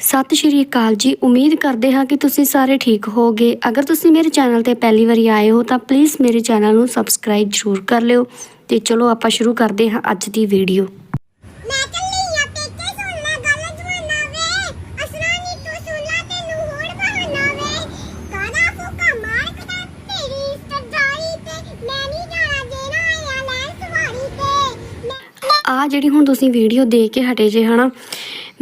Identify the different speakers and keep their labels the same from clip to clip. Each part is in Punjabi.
Speaker 1: ਸਤਿ ਸ਼੍ਰੀ ਅਕਾਲ ਜੀ। ਉਮੀਦ ਕਰਦੇ ਹਾਂ ਕਿ ਤੁਸੀਂ ਸਾਰੇ ਠੀਕ ਹੋਗੇ ਅਗਰ ਤੁਸੀਂ ਮੇਰੇ ਚੈਨਲ ਤੇ ਪਹਿਲੀ ਵਾਰੀ ਆਏ ਹੋ ਤਾਂ ਪਲੀਜ਼ ਮੇਰੇ ਚੈਨਲ ਨੂੰ ਸਬਸਕ੍ਰਾਈਬ ਜ਼ਰੂਰ ਕਰ ਲਿਓ। ਤੇ ਚਲੋ ਆਪਾਂ ਸ਼ੁਰੂ ਕਰਦੇ ਹਾਂ ਅੱਜ ਦੀ ਵੀਡੀਓ
Speaker 2: ਆ
Speaker 1: ਜਿਹੜੀ ਹੁਣ ਤੁਸੀਂ ਵੀਡੀਓ ਦੇਖ ਕੇ ਹਟੇ ਜੇ ਹਨਾ?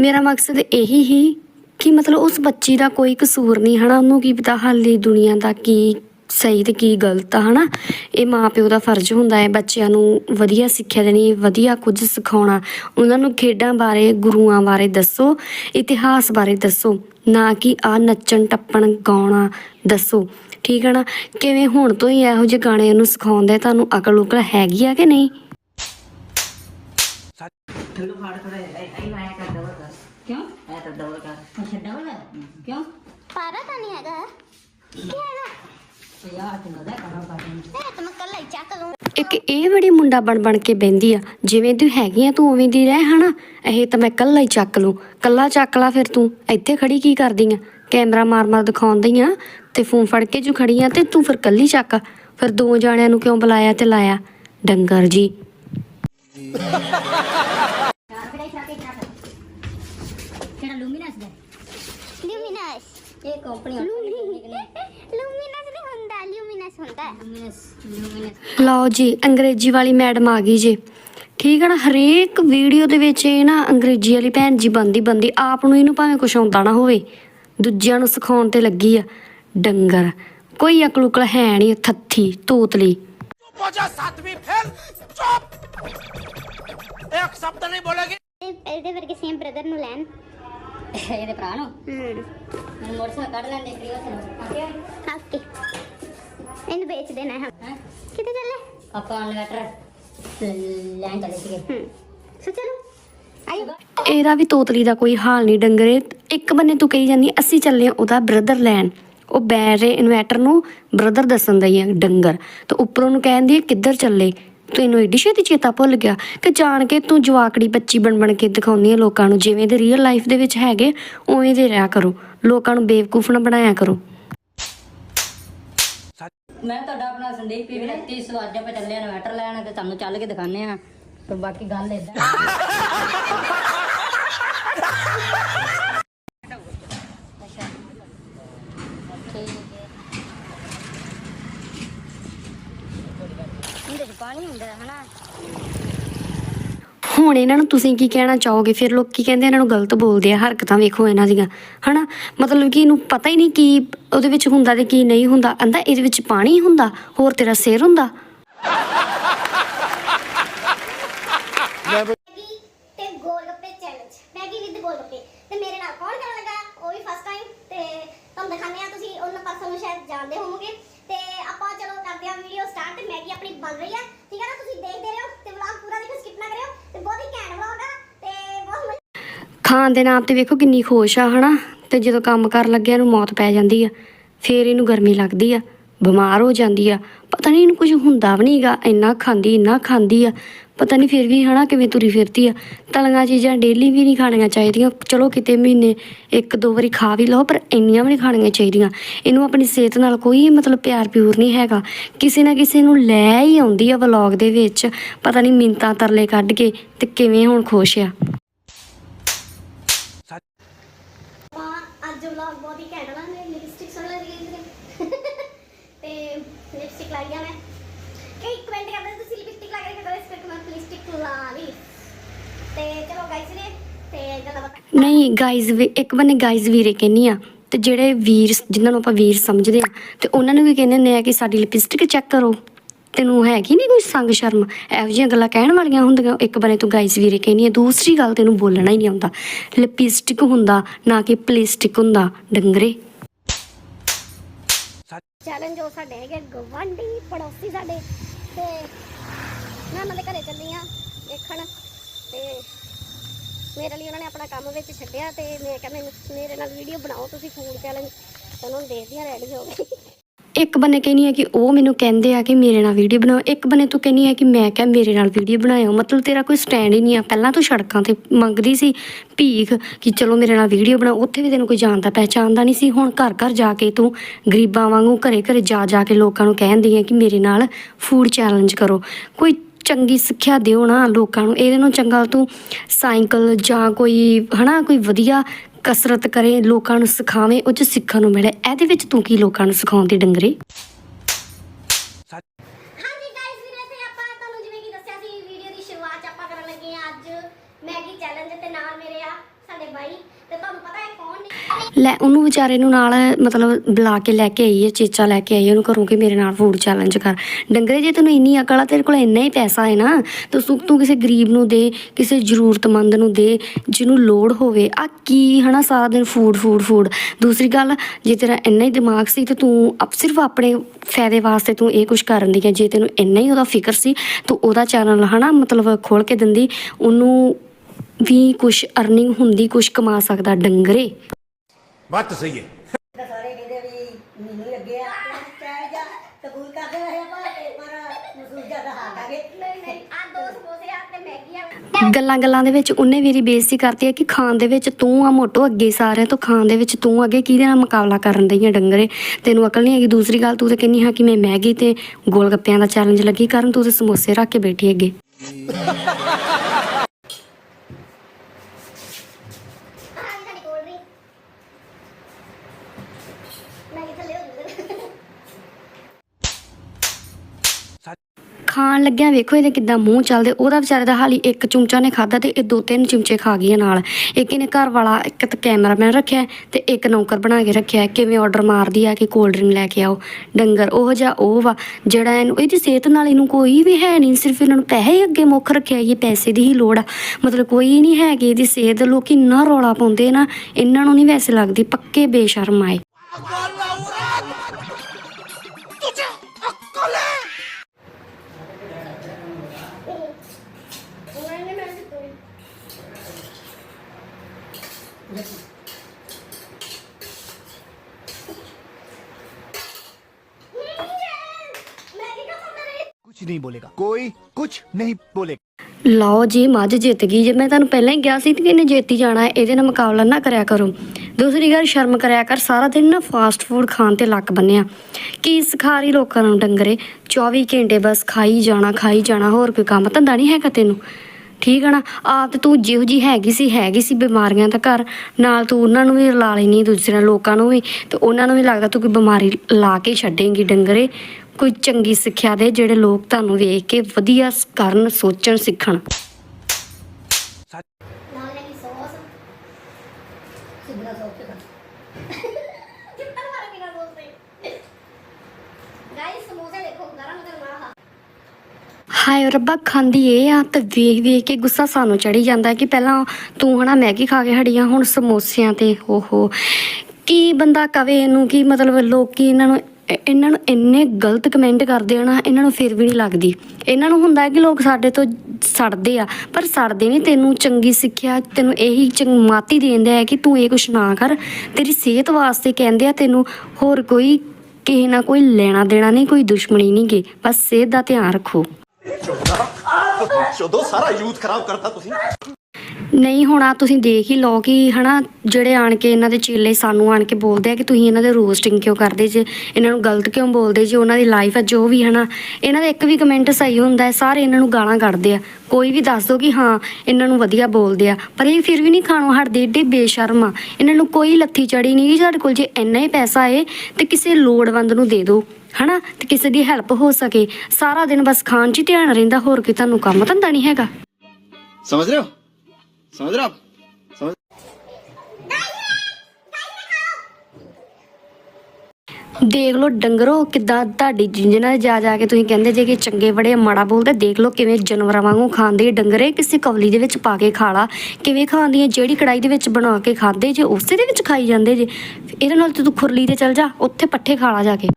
Speaker 1: ਮੇਰਾ ਮਕਸਦ ਇਹੀ ਹੀ ਕਿ ਮਤਲਬ ਉਸ ਬੱਚੀ ਦਾ ਕੋਈ ਕਸੂਰ ਨਹੀਂ, ਹਨਾ? ਉਹਨੂੰ ਕੀ ਪਤਾ ਹਾਲੇ ਦੁਨੀਆ ਦਾ ਕੀ ਸਹੀ ਤੇ ਕੀ ਗਲਤ ਆ, ਹਨਾ? ਇਹ ਮਾਪਿਓ ਦਾ ਫਰਜ਼ ਹੁੰਦਾ ਹੈ ਬੱਚਿਆਂ ਨੂੰ ਵਧੀਆ ਸਿੱਖਿਆ ਦੇਣੀ, ਵਧੀਆ ਕੁਝ ਸਿਖਾਉਣਾ। ਉਹਨਾਂ ਨੂੰ ਖੇਡਾਂ ਬਾਰੇ, ਗੁਰੂਆਂ ਬਾਰੇ ਦੱਸੋ, ਇਤਿਹਾਸ ਬਾਰੇ ਦੱਸੋ, ਨਾ ਕਿ ਆ ਨੱਚਣ, ਟੱਪਣ, ਗਾਉਣਾ ਦੱਸੋ। ਠੀਕ ਹੈ ਨਾ? ਕਿਵੇਂ ਹੁਣ ਤੋਂ ਹੀ ਇਹੋ ਜਿਹੇ ਗਾਣੇ ਉਹਨੂੰ ਸਿਖਾਉਂਦੇ ਤੁਹਾਨੂੰ ਅਕਲ ਉਕਲ ਹੈਗੀ ਆ ਕਿ ਨਹੀਂ?
Speaker 3: ਠੰਡੂ ਫਾੜ ਥੋੜਾ ਐ ਆਇਆ ਕਰ ਡਬਲ ਕਰ।
Speaker 4: ਕਿਉਂ?
Speaker 3: ਐ ਤਾਂ ਡਬਲ ਕਰ।
Speaker 4: ਅੱਛਾ ਡਬਲ ਕਿਉਂ?
Speaker 2: ਪਾਰਾ ਤਾਂ ਨਹੀਂ ਹੈਗਾ। ਕੀ ਹੈਗਾ?
Speaker 4: ਤੇ ਯਾਰ ਤੈਨੂੰ ਦਾ ਕਰਾਂ ਬਾਟੇ
Speaker 2: ਇਹ ਤਾਂ ਮੈਂ ਕੱਲਾ ਹੀ ਚੱਕ ਲੂੰ
Speaker 1: ਇੱਕ ਇਹ ਬੜੀ ਮੁੰਡਾ ਬਣ ਬਣ ਕੇ ਬਹਿੰਦੀ ਆ ਜਿਵੇਂ ਤੂੰ ਹੈਗੀ ਆ ਤੂੰ ਉਵੇਂ ਦੀ ਰਹਿ ਹਨਾ। ਇਹ ਤਾਂ ਮੈਂ ਕੱਲਾ ਹੀ ਚੱਕ ਲੂੰ ਕੱਲਾ ਚੱਕ ਲਾ ਫਿਰ ਤੂੰ। ਇੱਥੇ ਖੜੀ ਕੀ ਕਰਦੀ ਆ ਕੈਮਰਾ ਮਾਰ ਮਾਰ ਦਿਖਾਉਂਦੀ ਆ ਤੇ ਫੋਨ ਫੜ ਕੇ ਜੂ ਖੜੀ ਆ ਤੇ ਤੂੰ ਫਿਰ ਕੱਲੀ ਚੱਕ। ਫਿਰ ਦੋ ਜਾਣਿਆਂ ਨੂੰ ਕਿਉਂ ਬੁਲਾਇਆ ਤੇ ਲਾਇਆ? ਡੰਗਰ ਜੀ
Speaker 4: ਕਿਹੜਾ ਲੂਮੀਨਸ ਦਾ
Speaker 2: ਲੂਮੀਨਸ
Speaker 4: ਇਹ ਕੰਪਨੀ
Speaker 2: ਲੂਮੀਨਸ ਨਹੀਂ ਹੁੰਦਾ ਲੂਮੀਨਸ ਹੁੰਦਾ
Speaker 4: ਲੂਮੀਨਸ ਲੂਮੀਨਸ
Speaker 1: ਲਓ ਜੀ ਅੰਗਰੇਜ਼ੀ ਵਾਲੀ ਮੈਡਮ ਆ ਗਈ ਜੀ ਠੀਕ ਹੈ ਨਾ ਹਰੇਕ ਵੀਡੀਓ ਦੇ ਵਿੱਚ ਇਹ ਨਾ ਅੰਗਰੇਜ਼ੀ ਵਾਲੀ ਭੈਣ ਜੀ ਬੰਦੀ ਬੰਦੀ ਆਪ ਨੂੰ ਇਹਨੂੰ ਭਾਵੇਂ ਕੁਛ ਆਉਂਦਾ ਨਾ ਹੋਵੇ ਦੂਜਿਆਂ ਨੂੰ ਸਿਖਾਉਣ ਤੇ ਲੱਗੀ ਆ ਡੰਗਰ ਕੋਈ ਅਕਲ ਉਕਲ ਹੈ ਨਹੀਂ ਥੱਥੀ ਤੋਤਲੀ
Speaker 4: ਮੋਟਰਸਾਈਕਲ ਕੱਢ ਲੈਂਦੇ ਫਰੀ ਉਸ ਨੂੰ ਆਕੇ
Speaker 2: ਓਕੇ ਇਹਨੂੰ ਵੇਚ ਦੇਣਾ ਹੈ
Speaker 4: ਹੈ
Speaker 2: ਕਿੱਥੇ ਚੱਲੇ
Speaker 4: ਆਪਾਂ ਇਨਵਰਟਰ ਲੈਣ ਚੱਲੇ ਸੀਗੇ
Speaker 2: ਹੂੰ ਸੋ ਚਲੋ ਆਇਓ
Speaker 1: ਇਹਦਾ ਵੀ ਤੋਤਲੀ ਦਾ ਕੋਈ ਹਾਲ ਨਹੀਂ ਡੰਗਰੇ ਇੱਕ ਬੰਨੇ ਤੂੰ ਕਹੀ ਜਾਂਦੀ ਅਸੀਂ ਚੱਲੇ ਉਹਦਾ ਬ੍ਰਦਰ ਲੈਣ ਉਹ ਬੈਰੇ ਇਨਵੈਟਰ ਨੂੰ ਬ੍ਰਦਰ ਦੱਸਣ ਦਾ ਹੀ ਆ ਡੰਗਰ ਤੇ ਉੱਪਰੋਂ ਨੂੰ ਕਹਿੰਦੀ ਕਿੱਧਰ ਚੱਲੇ ਤੈਨੂੰ ਏਡੀ ਛੇਤੀ ਚੇਤਾ ਭੁੱਲ ਗਿਆ ਕਿ ਜਾਣ ਕੇ ਤੂੰ ਜਵਾਕੜੀ ਬੱਚੀ ਬਣ ਬਣ ਕੇ ਦਿਖਾਉਂਦੀ ਆ ਲੋਕਾਂ ਨੂੰ ਜਿਵੇਂ ਦੇ ਰੀਅਲ ਲਾਈਫ ਦੇ ਵਿੱਚ ਹੈਗੇ ਉਵੇਂ ਦੇ ਰਿਹਾ ਕਰੋ ਲੋਕਾਂ ਨੂੰ ਬੇਵਕੂਫ ਨਾ ਬਣਾਇਆ ਕਰੋ।
Speaker 4: ਮੈਂ ਤੁਹਾਡਾ ਆਪਣਾ ਸੰਦੀਪ ਪੀ ਵਿਨਤੀ ਸੋ ਅੱਜ ਆਪਾਂ ਚੱਲੇ ਆ ਇਨਵਰਟਰ ਲੈਣ ਤੇ ਤੁਹਾਨੂੰ ਚੱਲ ਕੇ ਦਿਖਾਣੇ ਆ ਪਰ ਬਾਕੀ ਗੱਲ ਇਦਾਂ
Speaker 2: ਇਹਦੇ ਚ ਪਾਣੀ ਹੁੰਦਾ ਹੈ, ਹਨਾ?
Speaker 1: ਹੁਣ ਇਹਨਾਂ ਨੂੰ ਤੁਸੀਂ ਕੀ ਕਹਿਣਾ ਚਾਹੋਗੇ? ਫਿਰ ਲੋਕ ਕੀ ਕਹਿੰਦੇ ਇਹਨਾਂ ਨੂੰ ਗਲਤ ਬੋਲਦੇ ਆ, ਹਰਕਤਾਂ ਵੇਖੋ ਇਹਨਾਂ ਦੀਆਂ, ਹਨਾ? ਮਤਲਬ ਕਿ ਇਹਨੂੰ ਪਤਾ ਹੀ ਨਹੀਂ ਕੀ ਉਹਦੇ ਵਿੱਚ ਹੁੰਦਾ ਤੇ ਕੀ ਨਹੀਂ ਹੁੰਦਾ। ਕਹਿੰਦਾ ਇਹਦੇ ਵਿੱਚ ਪਾਣੀ ਹੁੰਦਾ, ਹੋਰ ਤੇਰਾ ਸਿਰ ਹੁੰਦਾ।
Speaker 2: ਤੇ golgappe challenge Maggi with golgappe ਤੇ ਮੇਰੇ ਨਾਲ ਕੌਣ ਕਰਨ ਲੱਗਾ? ਉਹ ਵੀ ਫਸਟ ਟਾਈਮ ਤੇ ਤੁਹਾਨੂੰ ਦਿਖਾਉਂਦੇ ਆ ਤੁਸੀਂ, ਉਹਨਾਂ ਪਰਸਨ ਨੂੰ ਸ਼ਾਇਦ ਜਾਣਦੇ ਹੋਵੋਗੇ। ਤੇ ਆਪਾਂ ਚਲੋ ਕਰਦੇ ਆ ਵੀਡੀਓ ਸਟਾਰਟ ਤੇ ਮੈਗੀ ਆਪਣੀ ਬਣ ਰਹੀ ਆ ਠੀਕ ਹੈ ਨਾ? ਤੁਸੀਂ ਦੇਖਦੇ ਰਹੋ ਤੇ ਵਲੌਗ ਪੂਰਾ ਦੇਖੋ ਸਕਿਪ ਨਾ ਕਰਿਓ ਤੇ ਬਹੁਤ ਹੀ ਘੈਂਟ ਵਲੌਗ ਆ ਤੇ ਬਹੁਤ ਮਜ਼ਾ
Speaker 1: ਖਾਣ ਦੇ ਨਾਮ ਤੇ ਵੇਖੋ ਕਿੰਨੀ ਖੁਸ਼ ਆ, ਹਨਾ? ਤੇ ਜਦੋਂ ਕੰਮ ਕਰਨ ਲੱਗਿਆ ਨੂੰ ਮੌਤ ਪੈ ਜਾਂਦੀ ਆ। ਫੇਰ ਇਹਨੂੰ ਗਰਮੀ ਲੱਗਦੀ ਆ, ਬਿਮਾਰ ਹੋ ਜਾਂਦੀ ਆ। ਪਤਾ ਨਹੀਂ ਇਹਨੂੰ ਕੁਝ ਹੁੰਦਾ ਵੀ ਨਹੀਂਗਾ, ਇੰਨਾ ਖਾਂਦੀ ਇੰਨਾ ਖਾਂਦੀ ਆ। ਪਤਾ ਨਹੀਂ ਫਿਰ ਵੀ, ਹਨਾ, ਕਿਵੇਂ ਤੁਰੀ ਫਿਰਦੀ ਆ। ਤਲੀਆਂ ਚੀਜ਼ਾਂ ਡੇਲੀ ਵੀ ਨਹੀਂ ਖਾਣੀਆਂ ਚਾਹੀਦੀਆਂ। ਚਲੋ ਕਿਤੇ ਮਹੀਨੇ ਇੱਕ, ਦੋ ਵਾਰੀ ਖਾ ਵੀ ਲਓ, ਪਰ ਇੰਨੀਆਂ ਵੀ ਨਹੀਂ ਖਾਣੀਆਂ ਚਾਹੀਦੀਆਂ। ਇਹਨੂੰ ਆਪਣੀ ਸਿਹਤ ਨਾਲ ਕੋਈ ਮਤਲਬ ਪਿਆਰ ਪਿਊਰ ਨਹੀਂ ਹੈਗਾ। ਕਿਸੇ ਨਾ ਕਿਸੇ ਨੂੰ ਲੈ ਹੀ ਆਉਂਦੀ ਆ ਵਲੌਗ ਦੇ ਵਿੱਚ। ਪਤਾ ਨਹੀਂ ਮਿੰਤਾਂ ਤਰਲੇ ਕੱਢ ਕੇ ਤੇ ਕਿਵੇਂ ਹੁਣ ਖੁਸ਼ ਆ
Speaker 2: ਆਪਾਂ ਅੱਜ ਵਲੌਗ ਬਹੁਤ ਹੀ ਘੈਂਟ ਹੋਣਾ ਮੇਰੀ ਲਿਪਸਟਿਕ ਸੋਹਣੀ ਲੱਗ ਰਹੀ ਤੇ ਲਿਪਸਟਿਕ ਲਾਈ ਆ ਮੈਂ। ਕਈ ਕਮੈਂਟ ਕਰਦੇ ਤੁਸੀਂ ਲਿਪਸਟਿਕ ਲਾ ਕੇ ਕਰੋ, ਇਸ ਕਰਕੇ ਮੈਂ ਲਿਪਸਟਿਕ ਲਾ ਲਈ। ਤੇ ਚਲੋ ਗਾਇਸ ਨੇ ਤੇ ਗੱਲਾਂ ਬਾਤਾਂ
Speaker 1: ਨਹੀਂ ਗਾਇਜ਼ ਵੀ, ਇੱਕ ਬੰਨੇ ਗਾਇਜ਼ ਵੀਰੇ ਕਹਿੰਨੀ ਆ, ਤੇ ਜਿਹੜੇ ਵੀਰ, ਜਿਨ੍ਹਾਂ ਨੂੰ ਆਪਾਂ ਵੀਰ ਸਮਝਦੇ ਆ, ਤੇ ਉਹਨਾਂ ਨੂੰ ਵੀ ਕਹਿੰਦੇ ਹੁੰਦੇ ਆ ਕਿ ਸਾਡੀ ਲਿਪਸਟਿਕ ਚੈੱਕ ਕਰੋ। ਤੈਨੂੰ ਹੈਗੀ ਨਹੀਂ ਕੋਈ ਸੰਗ ਸ਼ਰਮ? ਇਹੋ ਜਿਹੀਆਂ ਗੱਲਾਂ ਕਹਿਣ ਵਾਲੀਆਂ ਹੁੰਦੀਆਂ। ਇੱਕ ਬੰਨੇ ਤੂੰ ਗਾਇਜ਼ ਵੀਰੇ ਕਹਿੰਨੀ ਆ, ਦੂਸਰੀ ਗੱਲ ਤੈਨੂੰ ਬੋਲਣਾ ਹੀ ਨਹੀਂ ਆਉਂਦਾ। ਲਿਪਸਟਿਕ ਹੁੰਦਾ, ਨਾ ਕਿ ਪਲਿਸਟਿਕ ਹੁੰਦਾ, ਡੰਗਰੇ।
Speaker 2: ਚੈਲੰਜ ਉਹ ਸਾਡੇ ਹੈਗੇ ਗਵਾਂਢੀ ਪੜੋਸੀ ਸਾਡੇ। ਤੇ ਮੈਂ ਉਹਨਾਂ ਦੇ ਘਰੇ ਚੱਲੀ ਆ ਦੇਖਣ ਤੇ ਮੇਰੇ ਲਈ ਉਹਨਾਂ ਨੇ ਆਪਣਾ ਕੰਮ ਵਿੱਚ ਛੱਡਿਆ ਤੇ ਮੈਂ ਕਿਹਾ ਮੈਨੂੰ ਮੇਰੇ ਨਾਲ ਵੀਡੀਓ ਬਣਾਓ ਤੁਸੀਂ ਫੂਡ ਚੈਲੰਜ ਉਹਨਾਂ ਨੂੰ ਦੇਖਦੀਆਂ ਰੈਡੀ ਹੋ ਗਈ।
Speaker 1: ਇੱਕ ਬੰਨੇ ਕਹਿੰਦੀ ਹੈ ਕਿ ਉਹ ਮੈਨੂੰ ਕਹਿੰਦੇ ਆ ਕਿ ਮੇਰੇ ਨਾਲ ਵੀਡੀਓ ਬਣਾਓ। ਇੱਕ ਬੰਨੇ ਤੂੰ ਕਹਿੰਦੀ ਹੈ ਕਿ ਮੈਂ ਕਿਹਾ ਮੇਰੇ ਨਾਲ ਵੀਡੀਓ ਬਣਾਇਓ। ਮਤਲਬ ਤੇਰਾ ਕੋਈ ਸਟੈਂਡ ਹੀ ਨਹੀਂ ਆ। ਪਹਿਲਾਂ ਤੂੰ ਸੜਕਾਂ ਤੇ ਮੰਗਦੀ ਸੀ ਭੀਖ ਕਿ ਚਲੋ ਮੇਰੇ ਨਾਲ ਵੀਡੀਓ ਬਣਾਓ। ਉੱਥੇ ਵੀ ਤੈਨੂੰ ਕੋਈ ਜਾਣਦਾ ਪਹਿਚਾਣਦਾ ਨਹੀਂ ਸੀ। ਹੁਣ ਘਰ ਘਰ ਜਾ ਕੇ ਤੂੰ ਗਰੀਬਾਂ ਵਾਂਗੂ ਘਰੇ ਘਰੇ ਜਾ ਜਾ ਕੇ ਲੋਕਾਂ ਨੂੰ ਕਹਿੰਦੀ ਹੈ ਕਿ ਮੇਰੇ ਨਾਲ ਫੂਡ ਚੈਲੰਜ ਕਰੋ। ਕੋਈ ਚੰਗੀ ਸਿੱਖਿਆ ਦਿਓ ਨਾ ਲੋਕਾਂ ਨੂੰ। ਇਹਦੇ ਨੂੰ ਚੰਗਾ ਤੂੰ ਸਾਈਕਲ ਜਾਂ ਕੋਈ, ਹਨਾ, ਕੋਈ ਵਧੀਆ ਕਸਰਤ ਕਰੇ, ਲੋਕਾਂ ਨੂੰ ਸਿਖਾਵੇ ਉਹ ਸਿੱਖਣ ਨੂੰ ਮਿਲੇ। ਇਹਦੇ ਵਿੱਚ ਤੂੰ ਕੀ ਲੋਕਾਂ ਨੂੰ ਸਿਖਾਉਂਦੀ ਡੰਗਰੇ?
Speaker 2: ਹਾਂਜੀ ਗਾਇਸ ਵੀਰੇ, ਤੇ ਆਪਾਂ ਤੁਹਾਨੂੰ ਜਿਵੇਂ ਕਿ ਦੱਸਿਆ ਸੀ, ਵੀਡੀਓ ਦੀ ਸ਼ੁਰੂਆਤ 'ਚ ਆਪਾਂ ਕਰਨ ਲੱਗੇ ਆ ਅੱਜ ਮੈਗੀ ਚੈਲੰਜ ਤੇ ਨਾਲ ਮੇਰੇ ਆ, ਸਾਡੇ ਬਾਈ। ਤੇ ਤੁਹਾਨੂੰ ਪਤਾ
Speaker 1: ਲੈ, ਉਹਨੂੰ ਵਿਚਾਰੇ ਨੂੰ ਨਾਲ, ਮਤਲਬ ਬੁਲਾ ਕੇ ਲੈ ਕੇ ਆਈ ਹੈ, ਚੇਚਾ ਲੈ ਕੇ ਆਈ ਉਹਨੂੰ ਘਰੋਂ ਕਿ ਮੇਰੇ ਨਾਲ ਫੂਡ ਚੈਲੰਜ ਕਰ। ਡੰਗਰੇ, ਜੇ ਤੈਨੂੰ ਇੰਨੀ ਅਕਲ ਆ, ਤੇਰੇ ਕੋਲ ਇੰਨਾ ਹੀ ਪੈਸਾ ਹੈ ਨਾ, ਤਾਂ ਤੂੰ ਤੂੰ ਕਿਸੇ ਗਰੀਬ ਨੂੰ ਦੇ, ਕਿਸੇ ਜ਼ਰੂਰਤਮੰਦ ਨੂੰ ਦੇ, ਜਿਹਨੂੰ ਲੋੜ ਹੋਵੇ। ਆ ਕੀ ਹਨਾ, ਸਾਰਾ ਦਿਨ ਫੂਡ ਫੂਡ ਫੂਡ ਦੂਸਰੀ ਗੱਲ, ਜੇ ਤੇਰਾ ਇੰਨਾ ਹੀ ਦਿਮਾਗ ਸੀ, ਤੇ ਤੂੰ ਅਪ, ਸਿਰਫ ਆਪਣੇ ਫਾਇਦੇ ਵਾਸਤੇ ਤੂੰ ਇਹ ਕੁਝ ਕਰਨ ਦੀ ਹੈ। ਜੇ ਤੈਨੂੰ ਇੰਨਾ ਹੀ ਉਹਦਾ ਫਿਕਰ ਸੀ, ਤੂੰ ਉਹਦਾ ਚੈਨਲ ਹਨਾ, ਮਤਲਬ ਖੋਲ ਕੇ ਦਿੰਦੀ, ਉਹਨੂੰ ਵੀ ਕੁਝ ਅਰਨਿੰਗ ਹੁੰਦੀ ਕੁਝ ਕਮਾ ਸਕਦਾ ਡੰਗਰੇ।
Speaker 5: ਬਾਤ
Speaker 2: ਸਹੀ ਹੈ। ਗੱਲਾਂ-ਗੱਲਾਂ ਦੇ
Speaker 1: ਵਿੱਚ ਉਹਨੇ ਮੇਰੀ ਬੇਇੱਜ਼ਤੀ ਕਰਤੀ ਹੈ ਕਿ ਖਾਣ ਦੇ ਵਿੱਚ ਤੂੰ ਆ ਮੋਟੋ ਅੱਗੇ ਸਾਰਿਆਂ ਤੋਂ ਖਾਣ ਦੇ ਵਿੱਚ ਤੂੰ ਅੱਗੇ ਕਿਹਦੇ ਨਾਲ ਮੁਕਾਬਲਾ ਕਰਨ ਰਹੀ ਹੈ ਡੰਗਰੇ? ਤੈਨੂੰ ਅਕਲ ਨਹੀਂ ਹੈਗੀ। ਦੂਸਰੀ ਗੱਲ ਤੂੰ ਤੇ ਕਹਿੰਦੀ ਹਾਂ ਕਿ ਮੈਂ ਮੈਗੀ ਤੇ ਗੋਲ ਗੱਪਿਆਂ ਦਾ ਚੈਲੰਜ ਲੱਗੀ ਕਰਨ। ਤੂੰ ਤੇ ਸਮੋਸੇ ਰੱਖ ਕੇ ਬੈਠੀ
Speaker 2: ਹੈਗੇ।
Speaker 1: ਖਾਣ ਲੱਗਿਆ ਵੇਖੋ ਇਹਦੇ ਕਿੱਦਾਂ ਮੂੰਹ ਚੱਲਦੇ, ਉਹਦਾ ਵਿਚਾਰੇ ਦਾ ਹਾਲੀ ਇੱਕ ਚਮਚਾ ਨੇ ਖਾਦਾ ਤੇ ਇਹ ਦੋ ਤਿੰਨ ਚਮਚੇ ਖਾ ਗਈ ਨਾਲ। ਇੱਕ ਇਹਨੇ ਘਰ ਵਾਲਾ, ਇੱਕ ਤਾਂ ਕੈਮਰਾਮੈਨ ਰੱਖਿਆ ਹੈ ਤੇ ਇੱਕ ਨੌਕਰ ਬਣਾ ਕੇ ਰੱਖਿਆ, ਕਿਵੇਂ ਆਰਡਰ ਮਾਰਦੀ ਆ ਕਿ ਕੋਲਡ ਡਰਿੰਕ ਲੈ ਕੇ ਆਓ, ਡੰਗਰ ਉਹ ਜਿਹਾ ਉਹ ਵਾ, ਜਿਹੜਾ ਇਹਨੂੰ, ਇਹਦੀ ਸਿਹਤ ਨਾਲ ਇਹਨੂੰ ਕੋਈ ਵੀ ਹੈ ਨਹੀਂ, ਸਿਰਫ ਇਹਨਾਂ ਨੂੰ ਪੈਸੇ ਹੀ ਅੱਗੇ ਮੁੱਖ ਰੱਖਿਆ, ਇਹ ਪੈਸੇ ਦੀ ਹੀ ਲੋੜ ਆ। ਮਤਲਬ ਕੋਈ ਨਹੀਂ ਹੈ ਕਿ ਇਹਦੀ ਸਿਹਤ, ਲੋਕੀ ਇੰਨਾ ਰੌਲਾ ਪਾਉਂਦੇ ਨਾ, ਇਹਨਾਂ ਨੂੰ ਨਹੀਂ ਵੈਸੇ ਲੱਗਦੀ, ਪੱਕੇ ਬੇਸ਼ਰਮ ਆਏ
Speaker 6: ਨਹੀਂ ਬੋਲੇਗਾ। ਕੋਈ ਕੁਝ ਨਹੀਂ ਬੋਲੇਗਾ।
Speaker 1: ਲਓ ਜੀ ਮੱਝ ਜਿੱਤ ਗਈ ਜੇ। ਮੈਂ ਤੁਹਾਨੂੰ ਪਹਿਲਾਂ ਹੀ ਕਿਹਾ ਸੀ ਕਿ ਇਹਨੇ ਜੇਤੀ ਜਾਣਾ ਹੈ। ਇਹਦੇ ਨਾਲ ਮੁਕਾਬਲਾ ਨਾ ਕਰਿਆ ਕਰੋ। ਦੂਸਰੀ ਗੱਲ ਸ਼ਰਮ ਕਰਿਆ ਕਰ। ਸਾਰਾ ਦਿਨ ਨਾ ਫਾਸਟ ਫੂਡ ਖਾਣ ਤੇ ਲੱਕ ਬੰਨਿਆ। ਕੀ ਸਖਾਰੀ ਲੋਕਾਂ ਨੂੰ ਡੰਗਰੇ? 24 ਘੰਟੇ ਬਸ ਖਾਈ ਜਾਣਾ ਖਾਈ ਜਾਣਾ। ਹੋਰ ਕੋਈ ਕੰਮ ਧੰਦਾ ਨਹੀਂ ਹੈਗਾ ਤੈਨੂੰ? ਠੀਕ ਹੈ ਨਾ? ਆਪ ਤੇ ਤੂੰ ਜਿਹੋ ਜੀ ਹੈਗੀ ਸੀ ਹੈਗੀ ਸੀ ਬਿਮਾਰੀਆਂ ਦਾ ਘਰ। ਨਾਲ ਤੂੰ ਉਹਨਾਂ ਨੂੰ ਵੀ ਰਲਾ ਲੈਣੀ ਦੂਸਰਿਆਂ ਲੋਕਾਂ ਨੂੰ ਵੀ। ਤੇ ਉਹਨਾਂ ਨੂੰ ਵੀ ਲੱਗਦਾ ਤੂੰ ਕੋਈ ਬਿਮਾਰੀ ਲਾ ਕੇ ਛੱਡੇਂਗੀ ਡੰਗਰੇ। ਕੋਈ ਚੰਗੀ ਸਿੱਖਿਆ ਦੇ ਜਿਹੜੇ ਲੋਕ ਤੁਹਾਨੂੰ ਵੇਖ ਕੇ ਵਧੀਆ ਕਰਨ, ਸੋਚਣ, ਸਿੱਖਣ। ਹਾਏ ਰੱਬਾ, ਖਾਂਦੀ ਇਹ ਆ ਤੇ ਵੇਖ ਵੇਖ ਕੇ ਗੁੱਸਾ ਸਾਨੂੰ ਚੜੀ ਜਾਂਦਾ ਕਿ ਪਹਿਲਾਂ ਤੂੰ ਹਨਾ ਮੈਗੀ ਖਾ ਕੇ ਹੜੀਆਂ ਹੁਣ ਸਮੋਸਿਆਂ ਤੇ, ਓਹੋ। ਕੀ ਬੰਦਾ ਕਵੇ ਇਹਨੂੰ ਕਿ ਮਤਲਬ ਲੋਕੀ ਇਹਨਾਂ ਨੂੰ ਇਹਨਾਂ ਨੂੰ ਇੰਨੇ ਗਲਤ ਕਮੈਂਟ ਕਰਦੇ ਆ ਨਾ, ਇਹਨਾਂ ਨੂੰ ਫਿਰ ਵੀ ਨਹੀਂ ਲੱਗਦੀ। ਇਹਨਾਂ ਨੂੰ ਹੁੰਦਾ ਕਿ ਲੋਕ ਸਾਡੇ ਤੋਂ ਸੜਦੇ ਆ, ਪਰ ਸੜਦੇ ਨਹੀਂ, ਤੈਨੂੰ ਚੰਗੀ ਸਿੱਖਿਆ, ਤੈਨੂੰ ਇਹੀ ਚੰਗਮਾਤੀ ਦੇਂਦੇ ਆ ਕਿ ਤੂੰ ਇਹ ਕੁਛ ਨਾ ਕਰ। ਤੇਰੀ ਸਿਹਤ ਵਾਸਤੇ ਕਹਿੰਦੇ ਆ, ਤੈਨੂੰ ਹੋਰ ਕੋਈ ਕਿਸੇ ਨਾਲ ਕੋਈ ਲੈਣਾ ਦੇਣਾ ਨਹੀਂ, ਕੋਈ ਦੁਸ਼ਮਣੀ ਨਹੀਂ ਗੇ। ਬਸ ਸਿਹਤ ਦਾ ਧਿਆਨ ਰੱਖੋ।
Speaker 6: ਚੋਦੋ ਸਾਰਾ ਯੂਥ ਖਰਾਬ ਕਰਤਾ ਤੁਸੀਂ।
Speaker 1: ਨਹੀਂ, ਹੋਣਾ ਤੁਸੀਂ ਦੇਖ ਹੀ ਲਓ ਕਿ ਹਨਾ, ਜਿਹੜੇ ਆਣ ਕੇ ਇਹਨਾਂ ਦੇ ਚੇਲੇ ਸਾਨੂੰ ਆਣ ਕੇ ਬੋਲਦੇ ਆ ਕਿ ਤੁਸੀਂ ਇਹਨਾਂ ਦੇ ਰੋਸਟਿੰਗ ਕਿਉਂ ਕਰਦੇ ਜੇ, ਇਹਨਾਂ ਨੂੰ ਗਲਤ ਕਿਉਂ ਬੋਲਦੇ ਜੇ, ਉਹਨਾਂ ਦੀ ਲਾਈਫ ਹੈ ਜੋ ਵੀ ਹਨਾ, ਇਹਨਾਂ ਦਾ ਇੱਕ ਵੀ ਕਮੈਂਟ ਸਹੀ ਹੁੰਦਾ ਸਾਰੇ ਇਹਨਾਂ ਨੂੰ ਗਾਲਾਂ ਕੱਢਦੇ ਆ। ਕੋਈ ਵੀ ਦੱਸ ਦੋ ਕਿ ਹਾਂ, ਇਹਨਾਂ ਨੂੰ ਵਧੀਆ ਬੋਲਦੇ ਆ, ਪਰ ਇਹ ਫਿਰ ਵੀ ਨਹੀਂ ਖਾਣੋਂ ਹਟਦੇ ਏਡੇ ਬੇਸ਼ਰਮ ਆ। ਇਹਨਾਂ ਨੂੰ ਕੋਈ ਲੱਥੀ ਚੜੀ ਨਹੀਂ ਕਿ ਸਾਡੇ ਕੋਲ ਜੇ ਇੰਨਾ ਹੀ ਪੈਸਾ ਏ ਤੇ ਕਿਸੇ ਲੋੜਵੰਦ ਨੂੰ ਦੇ ਦਿਓ ਹਨਾ, ਤੇ ਕਿਸੇ ਦੀ ਹੈਲਪ ਹੋ ਸਕੇ। ਸਾਰਾ ਦਿਨ ਬਸ ਖਾਣ 'ਚ ਧਿਆਨ ਰਹਿੰਦਾ, ਹੋਰ ਕਿ ਤੁਹਾਨੂੰ ਕੰਮ ਧੰਦਾ ਨਹੀਂ ਹੈਗਾ।
Speaker 6: ਸਮਝ ਰਹੇ ਹੋ? समझ रहे हो आप समझ
Speaker 1: ਦੇਖ ਲਓ ਡੰਗਰੋ ਕਿੱਦਾਂ ਤੁਹਾਡੀ ਜਿੰਜਣਾ ਜਾ ਜਾ ਕੇ ਤੁਸੀਂ ਕਹਿੰਦੇ ਜੇ ਕਿ ਚੰਗੇ ਬੜੇ ਮਾੜਾ ਬੋਲਦੇ ਦੇਖ ਲਓ ਕਿਵੇਂ ਜਾਨਵਰਾਂ ਵਾਂਗੂ ਖਾਂਦੇ ਡੰਗਰੇ ਕਿਸੇ ਕਵਲੀ ਦੇ ਵਿੱਚ ਪਾ ਕੇ ਖਾ ਲਾ ਕਿਵੇਂ ਖਾਂਦੀ ਹੈ ਜਿਹੜੀ ਕੜਾਈ ਦੇ ਵਿੱਚ ਬਣਾ ਕੇ ਖਾਂਦੇ ਜੇ ਉਸੇ ਦੇ ਵਿੱਚ ਖਾਈ ਜਾਂਦੇ ਜੇ ਇਹਦੇ ਨਾਲ ਤੇ ਤੂੰ ਖੁਰਲੀ ਤੇ ਚਲ ਜਾ ਉੱਥੇ ਪੱਠੇ ਖਾ ਲਾ ਜਾ ਕੇ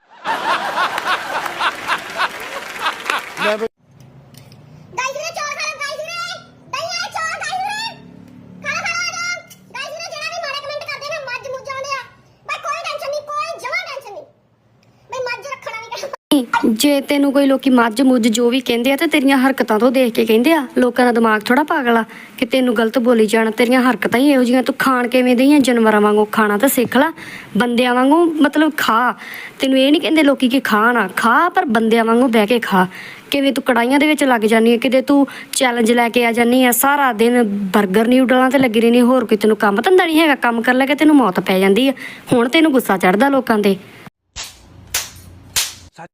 Speaker 1: ਨਹੀਂ ਜੇ ਤੈਨੂੰ ਕੋਈ ਲੋਕੀ ਮੱਝ ਮੁੱਝ ਜੋ ਵੀ ਕਹਿੰਦੇ ਆ ਤੇ ਤੇਰੀਆਂ ਹਰਕਤਾਂ ਤੋਂ ਦੇਖ ਕੇ ਕਹਿੰਦੇ ਆ, ਲੋਕਾਂ ਦਾ ਦਿਮਾਗ ਥੋੜਾ ਪਾਗਲ ਆ ਕਿ ਤੈਨੂੰ ਗਲਤ ਬੋਲੀ ਜਾਣ, ਤੇਰੀਆਂ ਹਰਕਤਾਂ ਹੀ ਇਹੋ ਜਿਹੀਆਂ ਤੂੰ ਖਾਣ ਕਿਵੇਂ ਦਈਆਂ, ਜਾਨਵਰਾਂ ਵਾਂਗੂ ਖਾਣਾ ਤਾਂ ਸਿੱਖ ਲੈ, ਬੰਦਿਆਂ ਵਾਂਗੂ ਮਤਲਬ ਖਾ। ਤੈਨੂੰ ਇਹ ਨਹੀਂ ਕਹਿੰਦੇ ਲੋਕੀ ਕਿ ਖਾ ਨਾ ਖਾ, ਪਰ ਬੰਦਿਆਂ ਵਾਂਗੂ ਬਹਿ ਕੇ ਖਾ। ਕਿਵੇਂ ਤੂੰ ਕੜਾਈਆਂ ਦੇ ਵਿੱਚ ਲੱਗ ਜਾਨੀ ਹੈ ਕਿਤੇ ਤੂੰ ਚੈਲੰਜ ਲੈ ਕੇ ਆ ਜਾਨੀ ਆ, ਸਾਰਾ ਦਿਨ 버ਗਰ ਨਿਊਡਲਾਂ ਤੇ ਲੱਗੀ ਰਹਿੰਦੀ, ਹੋਰ ਕੋਈ ਤੈਨੂੰ ਕੰਮ ਧੰਦਾ ਨਹੀਂ ਹੈਗਾ, ਕੰਮ ਕਰ ਲੈ ਕੇ ਤੈਨੂੰ ਮੌਤ ਪੈ ਜਾਂਦੀ ਆ। ਹੁਣ ਤੈਨੂੰ ਗੁੱਸਾ ਚੜਦਾ ਲੋਕਾਂ ਤੇ।